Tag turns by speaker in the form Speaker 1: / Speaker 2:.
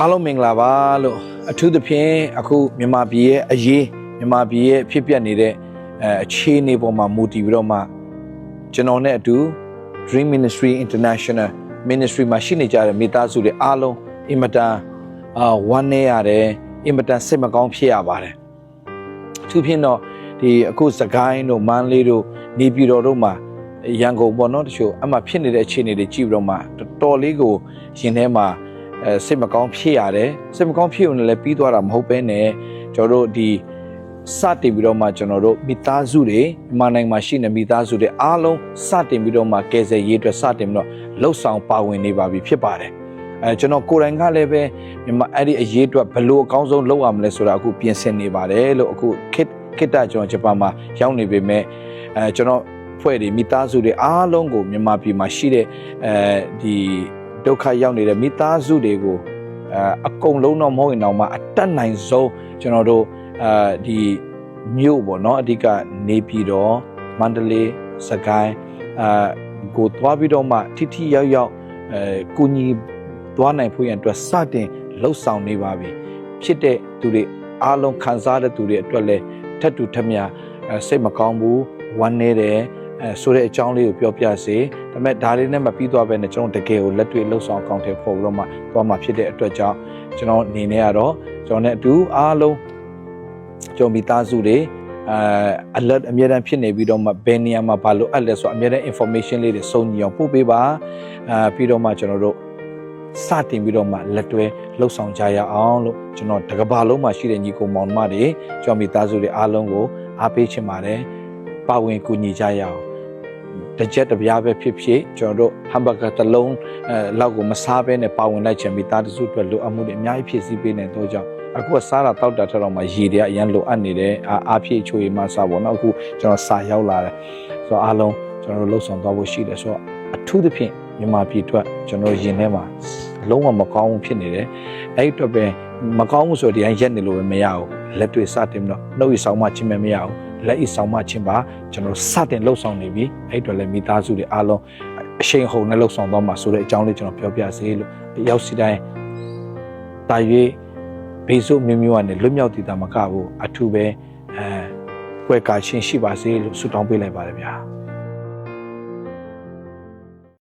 Speaker 1: အားလုံးမင်္ဂလာပါလို့အထူးသဖြင့်အခုမြန်မာပြည်ရဲ့အရေးမြန်မာပြည်ရဲ့ဖြစ်ပျက်နေတဲ့အဲအခြေအနေပေါ်မှာမူတည်ပြီးတော့မှကျွန်တော်နဲ့အတူ Dream Ministry International Ministry မှာရှိနေကြတဲ့မိသားစုတွေအားလုံးအင်မတန်အာဝမ်းနည်းရတယ်အင်မတန်စိတ်မကောင်းဖြစ်ရပါတယ်အထူးဖြင့်တော့ဒီအခုစကိုင်းတို့မန်းလေးတို့နေပြည်တော်တို့မှာရန်ကုန်ပေါ့နော်တချို့အမှဖြစ်နေတဲ့အခြေအနေတွေကြည့်ပြီးတော့မှတော်တော်လေးကိုရင်ထဲမှာ အဲစိတ်မကောင်းဖြစ်ရတယ်စိတ်မကောင်းဖြစ်ုံနဲ့လည်းပြီးသွားတာမဟုတ်ဘဲနဲ့ကျွန်တော်တို့ဒီစတင်ပြီးတော့မှကျွန်တော်တို့မိသားစုတွေမြန်မာနိုင်ငံမှာရှိနေမိသားစုတွေအားလုံးစတင်ပြီးတော့မှကယ်ဆယ်ရေးအတွက်စတင်ပြီးတော့လှုပ်ဆောင်ပါဝင်နေပါပြီဖြစ်ပါတယ်အဲကျွန်တော်ကိုယ်တိုင်ကလည်းပဲမြန်မာအဲ့ဒီအရေးအတွက်ဘယ်လိုအကောင်းဆုံးလုပ်ရမလဲဆိုတာအခုပြင်ဆင်နေပါတယ်လို့အခုခစ်ခစ်တကျွန်တော်ဂျပန်မှာရောက်နေပေမဲ့အဲကျွန်တော်ဖွဲ့တွေမိသားစုတွေအားလုံးကိုမြန်မာပြည်မှာရှိတဲ့အဲဒီ ဒုက္ခရောက်နေတဲ့မိသားစုတွေကိုအဲအကုန်လုံးတော့မဟုတ်ရင်တော့မှအတက်နိုင်ဆုံးကျွန်တော်တို့အဲဒီမြို့ပေါ့နော်အဓိကနေပြည်တော်မန္တလေးစကိုင်းအဲကိုသွားပြီးတော့မှထိထိရောက်ရောက်အဲကုညီသွားနိုင်ဖို့ရန်အတွက်စတင်လှုပ်ဆောင်နေပါပြီဖြစ်တဲ့သူတွေအားလုံးခံစားတဲ့သူတွေအတွက်လည်းထက်တူထက်မြအဲစိတ်မကောင်းဘူးဝမ်းနေတယ် အဲဆိုတဲ့အကြောင်းလေးကိုပြောပြစေဒါပေမဲ့ဒါလေးနဲ့မပြီးသွားပဲနဲ့ကျွန်တော်တကယ်ကိုလက်တွေ့လှုပ်ဆောင်အကောင့်ထဲပို့ပြီးတော့မှသွားမှာဖြစ်တဲ့အတွက်ကြောင့်ကျွန်တော်အနေနဲ့ကတော့ကျွန်တော်နဲ့အတူအားလုံးကျွန်တော်မိသားစုတွေအဲ alert အမြဲတမ်းဖြစ်နေပြီးတော့မှဘယ်နေရာမှာဘာလို့အပ်လဲဆိုတော့အမြဲတမ်း information လေးတွေစုံညီအောင်ပို့ပေးပါအဲပြီးတော့မှကျွန်တော်တို့စတင်ပြီးတော့မှလက်တွဲလှုပ်ဆောင်ကြရအောင်လို့ကျွန်တော်တကဘာလုံးမှာရှိတဲ့ညီကိုမောင်နှမတွေကျွန်တော်မိသားစုတွေအားလုံးကိုအားပေးချင်ပါတယ် ပါဝင်ကူညီကြရအောင်တစ်ချက်တစ်ပြားပဲဖြစ်ဖြစ်ကျွန်တော်တို့ဟမ်ဘာဂါတစ်လုံးအဲလောက်ကိုမစားဘဲနဲ့ပါဝင်လိုက်ချင်ပြီးသားတစုအတွက်လိုအပ်မှုတွေအများကြီးဖြစ်စီပေးနေတော့ကြောင့်အခုကစားတာတောက်တာထက်တော့မှရေတွေကအရင်လိုအပ်နေတယ်အာအားဖြည့်ချိုရည်မှစားပေါ့နော်အခုကျွန်တော်စာရောက်လာတယ်ဆိုတော့အားလုံးကျွန်တော်တို့လှုပ်ဆောင်သွားဖို့ရှိတယ်ဆိုတော့အထူးသဖြင့်မြန်မာပြည်အတွက်ကျွန်တော်ရင်ထဲမှာလုံးဝမကောင်းဘူးဖြစ်နေတယ်အဲ့ဒီအတွက်ပဲမကောင်းဘူးဆိုတော့ဒီတိုင်းရက်နေလို့ပဲမရဘူးလက်တွေ့စတင်ပြီးတော့နှုတ်ရဆောင်မှချင်းမမရဘူး လက်ဤဆောင်မချင်းပါကျွန်တော်စတင်လှုပ်ဆောင်နေပြီအဲ့အတွက်လည်းမိသားစုတွေအားလုံးအရှိန်ဟုန်နဲ့လှုပ်ဆောင်သွားမှာဆိုတဲ့အကြောင်းလေးကျွန်တော်ပြောပြစေလို့ရောက်စီတိုင်းတာ၍ဘေးစုမျိုးမျိုးကနေလွတ်မြောက်တည်တာမကဘူးအထူးပဲအဲကွယ်ကာချင်းရှိပါစေလို့ဆုတောင်းပေးလိုက်ပါတယ်ဗျာ